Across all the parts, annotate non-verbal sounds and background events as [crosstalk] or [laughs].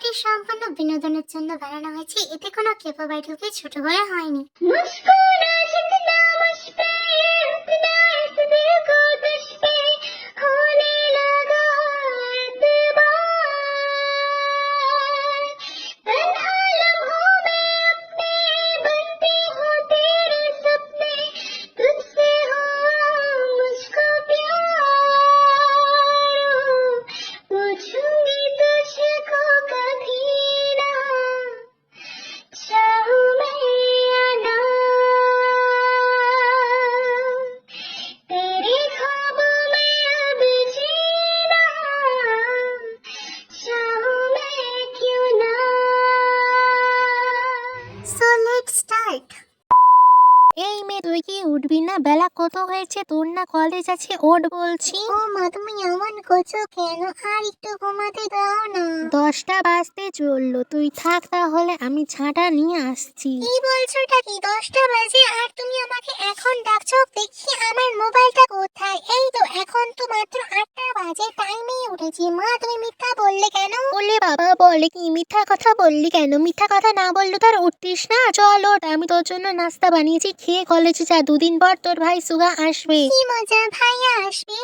ভিডিওটি সম্পূর্ণ বিনোদনের জন্য বানানো হয়েছে এতে কোনো কেপো ঢুকে ছোট করা হয়নি। কত হয়েছে তোর না কলেজ আছে ওট বলছি। ও মা তুমি এমন করছ কেন? আর একটু ঘুমাতে দাও না। দশটা বাজতে চলল তুই থাক তাহলে আমি ছাঁটা নিয়ে আসছি। কি বলছো বলছোটা কি? দশটা বাজে আর তুমি আমাকে এখন ডাকছো? দেখি আমার মোবাইলটা কোথায়? এই তো এখন তো মাত্র আটটা বাজে টাইমেই উঠেছি। মা তুমি মিথ্যা বললে কেন? বলে বাবা বলে কি? মিথ্যা কথা বললি কেন? মিথ্যা কথা না বললে তো আর উঠতিস না? চল ওঠ আমি তোর জন্য নাস্তা বানিয়েছি খেয়ে কলেজে যা। দুদিন পর তোর ভাই সুগা আসবে। কি মজা ভাইয়া আসবে।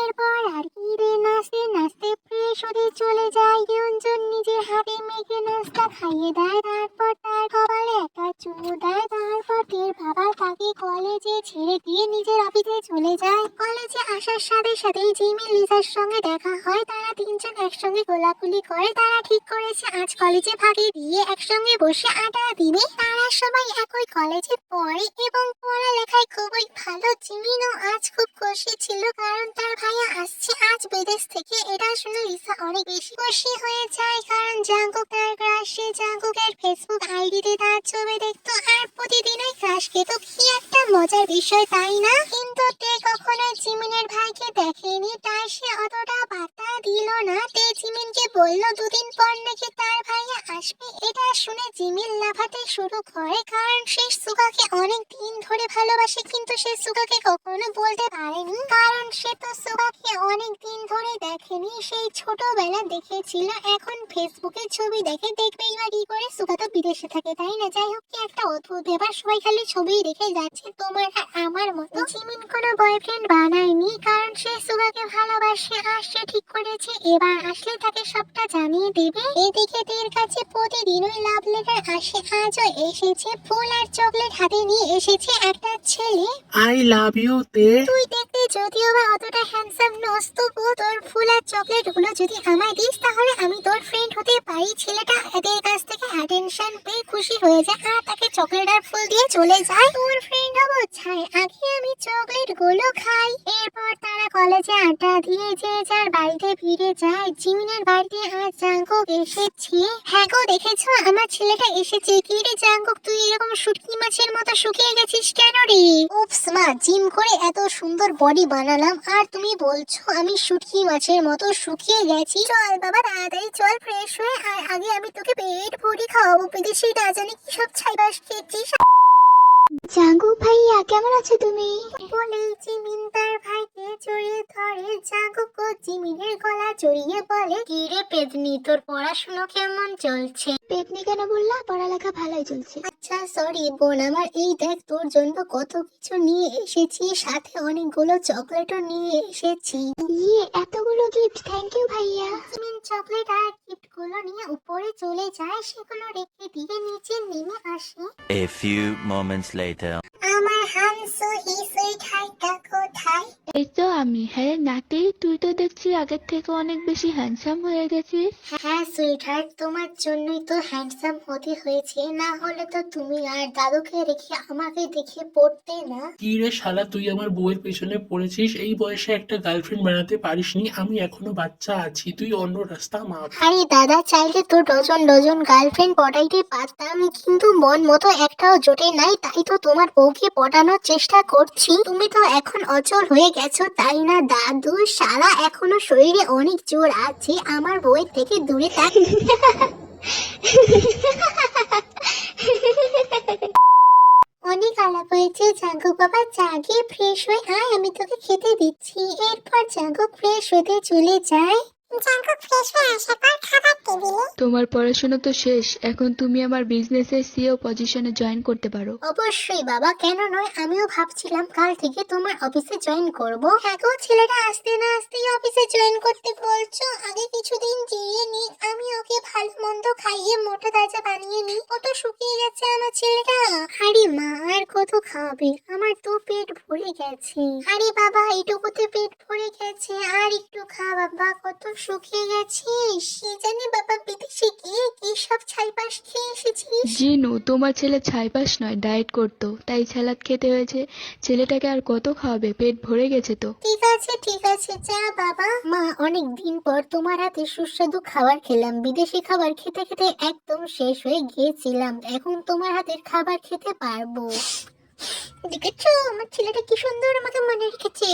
এরপর আর কি রে, নাচতে নাচতে ফ্রেশ হতে চলে যায় ইয়ঞ্জন নিজের হাতে মেখে নাস্তা খাইয়ে দেয়। তারপর তার কপালে একটা চুমু দেয়। তারপর টের বাবা তাকে কলেজে ছেড়ে দিয়ে নিজের অফিসে চলে যায়। কলেজে আসার সাথে সাথেই জিমি, লিজার সঙ্গে দেখা হয়। তারা তিনজন একসঙ্গে গোলাগুলি করে। তারা ঠিক করেছে, আজ কলেজে ফাঁকি দিয়ে একসঙ্গে বসে আড্ডা দিবে। তারা সবাই একই কলেজে পড়ে এবং পড়ালেখায় খুবই ভালো জিমিনও আজ খুব খুশি ছিল কারণ তার ভাইয়া আসছে আজ বিদেশ থেকে। এটা শুনে লিসা অনেক বেশি খুশি হয়ে যায় কারণ জাঙ্গুক তার ক্রাশে জাঙ্গুকের ফেসবুক আইডিতে তার ছবি দেখতো আর প্রতিদিনই ক্রাশ খেত কি একটা মজার বিষয়, তাই না? কিন্তু তে কখনো জিমিনের ভাইকে দেখেনি, তাই সে অতটা পাত্তা দিল না, তে জিমিনকে বলল, দুদিন পর নাকি তার ভাইয়া আসবে? এটা শুনে জিমিন লাফাতে শুরু করে, কারণ সে সুগাকে অনেক দিন ধরে ভালোবাসে, কিন্তু সে সুগাকে কখনো বলতে পারেনি। কারণ সে তো সুগাকে অনেক দিন ধরে দেখেনি, সেই ছোটবেলা দেখেছিল। এখন ফেসবুকে ছবি দেখে দেখবে এবার কি করে সুগা তো বিদেশে থাকে, তাই না? যাই হোক, কি একটা অদ্ভুত ব্যাপার, সবাই খালি ছবি দেখে যাচ্ছে, তোমার আর আমার মতো। জিমিন কোনো বয়ফ্রেন্ড বানায়নি, কারণ সে সুগাকে ভালোবাসে, আর সে ঠিক করেছে এবার আসলে তাকে সবটা জানিয়ে দেবে। এদিকে তের কাছে প্রতিদিনই লাভ লেটার আসে। আজও এসেছে ফুল আর চকলেট হাতে নিয়ে এসেছে একটা ছেলে। আই লাভ ইউ তে। তুই দেখতে যদিও বা অতটা হ্যান্ডসাম নস তবুও তোর ফুল আর চকলেটগুলো যদি আমায় দিস তাহলে আমি তোর ফ্রেন্ড হতে পারি। ছেলেটা এদের কাছ থেকে অ্যাটেনশন পেয়ে খুশি হয়ে যায় আর তাকে চকলেট আর ফুল দিয়ে চলে যায়। তোর ফ্রেন্ড হব ছাই আগে আমি চকলেটগুলো খাই। এরপর তারা কলেজে আড্ডা দিয়ে যে যার বাড়িতে ফিরে যায়। জিমিনের বাড়িতে আজ জাঙ্কুক এসেছে। হ্যাঁ গো, দেখেছ? আমার ছেলেটা এসেছে। কি রে জাঙ্কুক, তুই এরকম শুটকি মাছের মতো শুকিয়ে গেছিস কেন রে? উপস মা, জিম করে এত সুন্দর বডি বানালাম। আর তুমি বলছো আমি শুটকি মাছের মতো শুকিয়ে গেছি। চল বাবা, তাড়াতাড়ি চল ফ্রেশ হয়ে আর আগে আমি তোকে পেট ভরি খাওয়াবো। বিদেশি না জানি কি সব ছাইবাস খেয়েছিস। জাঙ্গু ভাইয়া কেমন আছো তুমি? বলেই জিমিন তার ভাইকে জড়িয়ে ধরে। জাঙ্গুকো জিমিনের গলা জড়িয়ে বলে কি রে পেদনি তোর পড়াশুনো কেমন চলছে? পেদনি কেন বললা? পড়ালেখা ভালোই চলছে। আচ্ছা সরি বোন আমার এই দেখ তোর জন্য কত কিছু নিয়ে এসেছি সাথে অনেকগুলো চকলেটও নিয়ে এসেছি। ইয়ে এতগুলো গিফট থ্যাংক ইউ ভাইয়া। জিমিন চকলেট আর গিফটগুলো নিয়ে উপরে চলে যায় সেগুলো রেখে দিয়ে নিচে নেমে আসে। A few moments later. আমার এই তো আমি। হ্যাঁ নাতি তুই তো দেখছি আগের থেকে অনেক বেশি হ্যান্ডসাম হয়ে গেছিস। হ্যাঁ সুইটহার্ট তোমার জন্যই তো হ্যান্ডসাম হতে হয়েছে। না হলে তো তুমি আর দাদুকে রেখে আমাকে দেখে পড়তে না। কি রে শালা তুই আমার বউয়ের পেছনে পড়েছিস? এই বয়সে একটা গার্লফ্রেন্ড বানাতে পারিসনি? আমি এখনও বাচ্চা আছি তুই অন্য রাস্তা মাপ। আরে দাদা চাইলে তো ডজন ডজন গার্লফ্রেন্ড পটাইতে পারতাম কিন্তু মন মতো একটাও জোটে নাই তাই তো তোমার বউকে পটানোর চেষ্টা করছি। তুমি তো এখন অচল হয়ে গেছো তাই না, দাদু? সারা এখনও শরীরে অনেক জোর আছে, আমার বই থেকে দূরে থাক। অনেক আলাপ হয়েছে জাঙ্গু বাবা, জাগে ফ্রেশ হয়ে আয়, আমি তোকে খেতে দিচ্ছি। এরপর জাগো ফ্রেশ হতে চলে যায়। জাঙ্গু ফ্রেশ হয়ে আসার পর খাবার টেবিলে তোমার পড়াশোনা তো শেষ এখন তুমি আমার বিজনেসের সিও পজিশনে জয়েন করতে পারো। অবশ্যই বাবা কেন নয়? আমিও ভাবছিলাম কাল থেকে তোমার অফিসে জয়েন করব। গো ছেলেটা আসতে না আসতেই অফিসে জয়েন করতে বলছো? আগে কিছুদিন জিরিয়ে নি আমি ওকে ভালো মন্দ খাইয়ে মোটা তাজা বানিয়ে নি কত শুকিয়ে গেছে আমার ছেলেটা আরে মা আর কত খাওয়াবে আমার তো পেট ভরে গেছে। আরে বাবা এইটুকুতে পেট ভরে গেছে আর একটু খা বাবা কত শুকিয়ে গেছিস সে জানি বাবা বিদেশে গিয়ে কি সব ছাইপাশ খেয়ে এসেছিস? জিনু তোমার ছেলে ছাইপাস নয় ডায়েট করতো তাই স্যালাড খেতে হয়েছে ছেলেটাকে আর কত খাওয়াবে পেট ভরে গেছে তো। ঠিক আছে ঠিক আছে যা বাবা। মা অনেক দিন পর তোমার হাতে সুস্বাদু খাবার খেলাম বিদেশি খাবার খেতে খেতে একদম শেষ হয়ে গিয়েছিলাম এখন তোমার হাতের খাবার খেতে পারব। দেখেছ আমার ছেলেটা কি সুন্দর আমাকে মনে রেখেছে।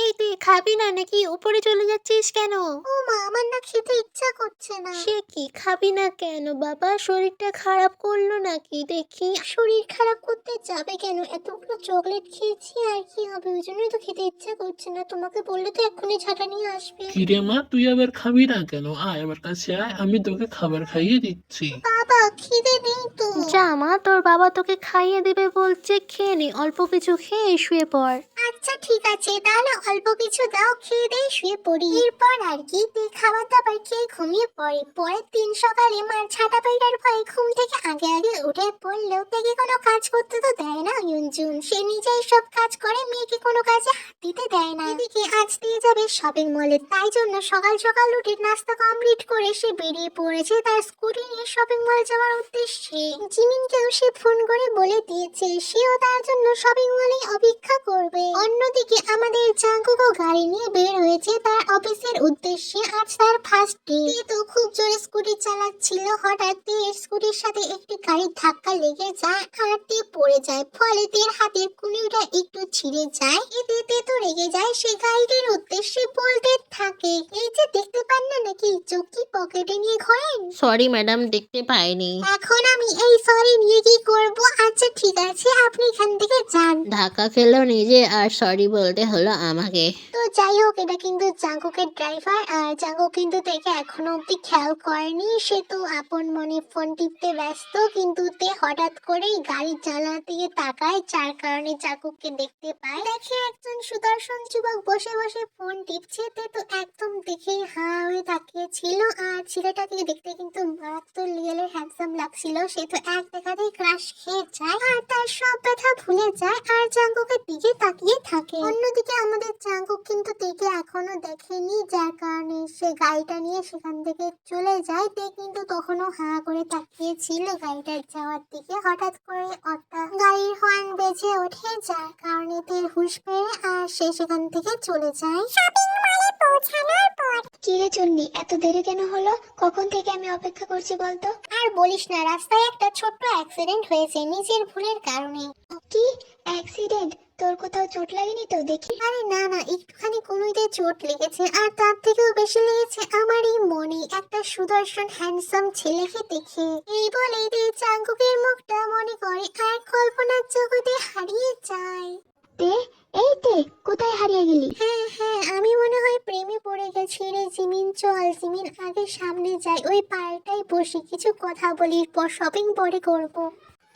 এই তুই খাবি না নাকি? উপরে চলে যাচ্ছিস কেন? ও মা আমার না খেতে ইচ্ছা করছে না। সে কি খাবি না কেন বাবা? শরীরটা খারাপ করল নাকি? দেখি। শরীর খারাপ করতে যাবে কেন? এতগুলো চকলেট খেয়েছি আর কি হবে? ওই জন্যই তো খেতে ইচ্ছা করছে না। তোমাকে বললে তো এক্ষুনি ঝাঁটা নিয়ে আসবে। কিরে মা তুই আবার খাবি না কেন? আয় আমার কাছে আয় আমি তোকে খাবার খাইয়ে দিচ্ছি। বাবা খিদে নেই তো। যা মা তোর বাবা তোকে খাইয়ে দেবে বলছে। খেয়ে নে অল্প কিছু খেয়ে শুয়ে পড়। আচ্ছা ঠিক আছে। তাহলে অল্প কিছু দাও, খেয়ে দিয়ে শুয়ে পড়ি। এরপর আর কি তুই খাবার দাবার খেয়ে ঘুমিয়ে পড়ে। পরের দিন সকালে মার ছাটা পাইটার ভয়ে ঘুম থেকে আগে আগে উঠে পড়লেও তাকে কোনো কাজ করতে তো দেয় না ইউনজুন। সে নিজেই সব কাজ করে, মেয়েকে কোনো কাজে হাত দিতে দেয় না। এদিকে আজ দিয়ে যাবে শপিং মলে তাই জন্য সকাল সকাল উঠে নাস্তা কমপ্লিট করে সে বেরিয়ে পড়েছে। তার স্কুটি নিয়ে শপিং মল যাওয়ার উদ্দেশ্যে। জিমিনকেও সে ফোন করে বলে দিয়েছে। সেও তার জন্য শপিং মলে অপেক্ষা করবে। অন্যদিকে আমাদের জাঙ্কুকও গাড়ি নিয়ে বের হয়েছে তার অফিসের উদ্দেশ্যে। আজ তার ফার্স্ট ডে তো খুব জোরে স্কুটি চালাচ্ছিল। হঠাৎ তের স্কুটির সাথে একটি গাড়ির ধাক্কা লেগে যায় আর তে পড়ে যায়। ফলে তের হাতের কুলিটা একটু ছিঁড়ে যায়। এতে তে তো রেগে যায়। সে গাড়িটির উদ্দেশ্যে বলতে থাকে এই যে দেখতে পান না নাকি চোখ কি পকেটে নিয়ে ঘোরেন? সরি ম্যাডাম দেখতে পাইনি। এখন আমি এই সরি নিয়ে কি করব? আচ্ছা ঠিক আছে আপনি এখান থেকে যান। ধাক্কা খেলো নিজে আর সরি বলতে হলো আমাকে। তো যাই হোক, এটা কিন্তু জাঙ্গুকের ড্রাইভার আর জাঙ্গু কিন্তু দেখে এখনও অব্দি খেয়াল করেনি। সে তো আপন মনে ফোন টিপতে ব্যস্ত, কিন্তু তে হঠাৎ করেই গাড়ি জানলা দিয়ে তাকায়, যার কারণে জাঙ্গুককে দেখতে পায়। দেখে একজন সুদর্শন যুবক বসে বসে ফোন টিপছে। তে তো একদম দেখে হা হয়ে তাকিয়েছিল আর ছেলেটাকে দেখতে কিন্তু মারাত্মক রিয়েলের হ্যান্ডসাম লাগছিল। সে তো এক দেখাতেই ক্রাশ খেয়ে যায় আর তার সব ব্যথা ভুলে যায়। আর জাঙ্গুকের দিকে তাকিয়ে থাকে। অন্যদিকে আমাদের চাঙ্গু কিন্তু তেকে এখনও দেখেনি যার কারণে সে গাড়িটা নিয়ে সেখান থেকে চলে যায়। তে কিন্তু তখনও হা করে তাকিয়ে ছিল গাড়িটার যাওয়ার দিকে। হঠাৎ করে একটা গাড়ির হর্ন বেজে ওঠে যার কারণে তের হুশ পেয়ে আর সে সেখান থেকে চলে যায়। শপিং মলে পৌঁছানোর পর। কিরে চন্নি এত দেরি কেন হলো? কখন থেকে আমি অপেক্ষা করছি বলতো? আর বলিস না রাস্তায় একটা ছোট্ট অ্যাক্সিডেন্ট হয়েছে নিজের ভুলের কারণে। কি? অ্যাক্সিডেন্ট তোর কোথাও চোট লাগেনি তো? দেখি। আরে না না একটুখানি কোনোইতে চোট লেগেছে আর তার থেকেও বেশি লেগেছে আমার এই মনে। একটা সুদর্শন হ্যান্ডসাম ছেলেকে দেখে। এই বলে তে চাঙ্কুকের মুখটা মনে করে আর কল্পনার জগতে হারিয়ে যায়। তে, এই তে, কোথায় হারিয়ে গেলি? হ্যাঁ হ্যাঁ আমি মনে হয় প্রেমে পড়ে গেছি রে জিমিন, চল জিমিন, আগে সামনে যাই, ওই পার্কটাই বসে, কিছু কথা বলি পর শপিং পরে করব।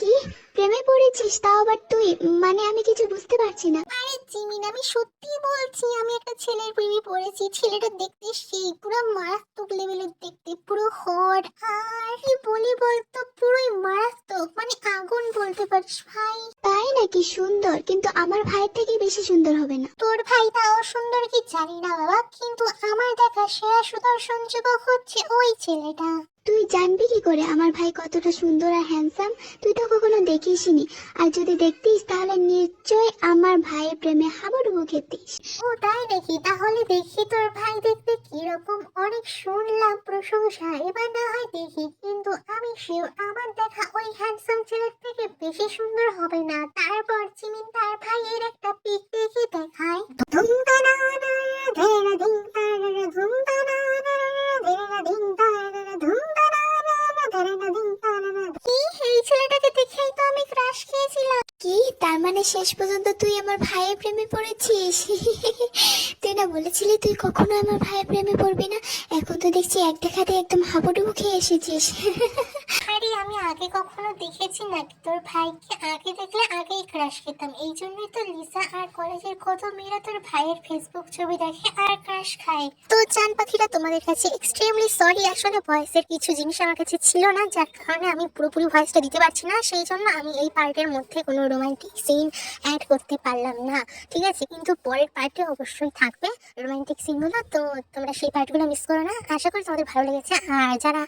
কি? প্রেমে পড়েছিস? তাও আবার তুই? মানে আমি কিছু বুঝতে পারছি না। আরে জিমিন আমি সত্যি বলছি আমি একটা ছেলের প্রেমে পড়েছি। ছেলেটা দেখতে সেই পুরো মারাত্মক লেভেলের দেখতে পুরো হট আর কি বলি বলতো পুরোই মারাত্মক। মানে আগুন বলতে পারিস ভাই। তাই নাকি? সুন্দর। কিন্তু আমার ভাইয়ের থেকে বেশি সুন্দর হবে না। তোর ভাই তাও সুন্দর কি জানি না বাবা কিন্তু আমার দেখা সেরা সুদর্শন যুবক হচ্ছে ওই ছেলেটা। তুই জানবি কি করে? আমার ভাই কতটা সুন্দর আর হ্যান্ডসাম তুই তো কখনো দেখিসনি। আর যদি দেখতিস, তাহলে নিশ্চয় আমার ভাইয়ের প্রেমে হাবুডুবু খেতিস। ও, তাই নাকি? তাহলে দেখি তোর ভাই দেখতে কীরকম অনেক শুনলাম প্রশংসা। এবার না হয় দেখি, কিন্তু আমি শিওর আমার দেখা ওই হ্যান্ডসাম ছেলের থেকে বেশি সুন্দর হবে না। তারপর চিমিন তার ভাইয়ের একটা পিক দেখে দেখায়। কি? এই ছেলেটাকে দেখেই তো আমি ক্রাশ খেয়েছিলাম। কি? তার মানে শেষ পর্যন্ত তুই আমার ভাইয়ের প্রেমে পড়েছিস? [laughs] তুই না বলেছিলি তুই কখনো আমার ভাইয়ের প্রেমে পড়বি না? এখন তো দেখছি এক দেখাতে একদম হাবুডুবু খেয়ে এসেছিস। [laughs] আমি আগে কখনো দেখেছি নাকি? তোর ভাইকে আগে দেখলে আগেই ক্রাশ খেতাম। এই জন্যই তো লিসা আর কলেজের কত মেয়েরা তোর ভাইয়ের ফেসবুক ছবি দেখে আর ক্রাশ খায়। তো চান পাখিরা, তোমাদের কাছে এক্সট্রিমলি সরি আসলে ভয়েসের কিছু জিনিস আমার কাছে ছিল না, যার কারণে আমি পুরোপুরি ভয়েসটা দিতে পারছি না। সেই জন্য আমি এই পার্টের মধ্যে কোনো রোমান্টিক সিন অ্যাড করতে পারলাম না। ঠিক আছে? কিন্তু পরের পার্টে অবশ্যই থাকবে রোমান্টিক সিনগুলো তো তোমরা সেই পার্টগুলো মিস করো না। আশা করি তোমাদের ভালো লেগেছে। আর যারা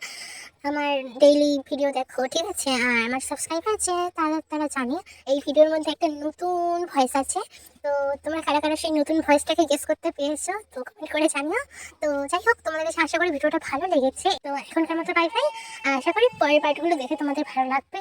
আমার ডেইলি ভিডিও দেখো, ঠিক আছে? আর আমার সাবস্ক্রাইবার আছে, তারা তারা জানে। এই ভিডিওর মধ্যে একটা নতুন ভয়েস আছে। তো তোমরা কারা কারা সেই নতুন ভয়েসটাকে গেস করতে পেরেছ, তো কমেন্ট করে জানিও। তো যাই হোক, তোমাদের কাছে আশা করি ভিডিওটা ভালো লেগেছে। তো এখনকার মতো বাই বাই আশা করি পরের পার্টগুলো দেখে তোমাদের ভালো লাগবে।